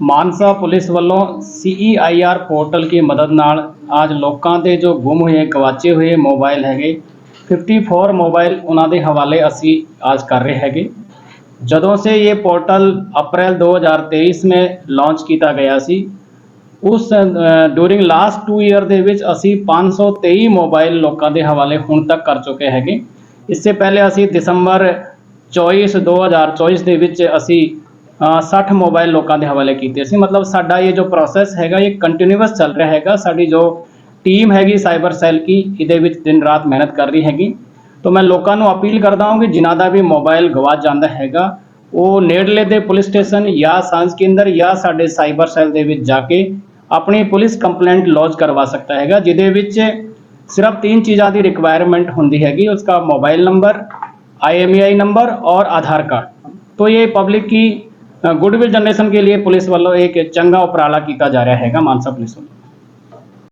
Mansa police ਵੱਲੋਂ ਸੀਈਆਈਆਰ portal ਕੀ ਮਦਦ ਨਾਲ ਅੱਜ ਲੋਕਾਂ ਦੇ ਜੋ ਗੁੰਮ ਹੋਏ, ਗਵਾਚੇ ਹੋਏ ਮੋਬਾਈਲ ਹੈਗੇ 54 ਮੋਬਾਈਲ ਉਹਨਾਂ ਦੇ ਹਵਾਲੇ ਅਸੀਂ ਅੱਜ ਕਰ ਰਹੇ ਹੈਗੇ। ਜਦੋਂ ਸੇ ਇਹ ਪੋਰਟਲ ਅਪ੍ਰੈਲ 2023 ਮੇ ਲਾਂਚ ਕੀਤਾ ਗਿਆ ਸੀ, ਉਸ ਡੂਰਿੰਗ ਲਾਸਟ 2 ਇਅਰ ਦੇ ਵਿੱਚ ਅਸੀਂ 523 ਮੋਬਾਈਲ ਲੋਕਾਂ ਦੇ ਹਵਾਲੇ ਹੁਣ ਤੱਕ ਕਰ ਚੁੱਕੇ ਹੈਗੇ। ਇਸ ਤੋਂ ਪਹਿਲੇ ਅਸੀਂ ਦਸੰਬਰ 24 2024 ਦੇ ਵਿੱਚ ਅਸੀਂ 60 ਮੋਬਾਈਲ ਲੋਕਾਂ ਦੇ ਹਵਾਲੇ ਕੀਤੇ ਸੀ ਮਤਲਬ ਸਾਡਾ ਇਹ ਜੋ ਪ੍ਰੋਸੈਸ ਹੈਗਾ ਇਹ ਕੰਟੀਨਿਊਸ ਚੱਲ ਰਿਹਾ ਹੈਗਾ ਸਾਡੀ ਜੋ ਟੀਮ ਹੈਗੀ ਸਾਈਬਰ ਸੈੱਲ ਕੀ ਇਹਦੇ ਵਿੱਚ ਦਿਨ ਰਾਤ ਮਿਹਨਤ ਕਰ ਰਹੀ ਹੈਗੀ ਤਾਂ ਮੈਂ ਲੋਕਾਂ ਨੂੰ ਅਪੀਲ ਕਰਦਾ ਹਾਂ ਕਿ ਜਿਨ੍ਹਾਂ ਦਾ ਵੀ ਮੋਬਾਈਲ ਗਵਾਚ ਜਾਂਦਾ ਹੈਗਾ ਉਹ ਨੇੜਲੇ ਦੇ ਪੁਲਿਸ ਸਟੇਸ਼ਨ ਜਾਂ ਸਾਂਝ ਕੇਂਦਰ ਜਾਂ ਸਾਡੇ ਸਾਈਬਰ ਸੈੱਲ ਦੇ ਵਿੱਚ ਜਾ ਕੇ ਆਪਣੀ ਪੁਲਿਸ ਕੰਪਲੇਂਟ ਲੌਂਚ ਕਰਵਾ ਸਕਦਾ ਹੈਗਾ ਜਿਹਦੇ ਵਿੱਚ सिर्फ तीन चीज़ों की रिक्वायरमेंट होती हैगी उसका मोबाइल नंबर आईएमईआई नंबर और आधार कार्ड तो ये पब्लिक की गुडविल जनरेशन के लिए पुलिस वालों एक चंगा उपराला किया जा रहा हैगा मानसा पुलिस वालों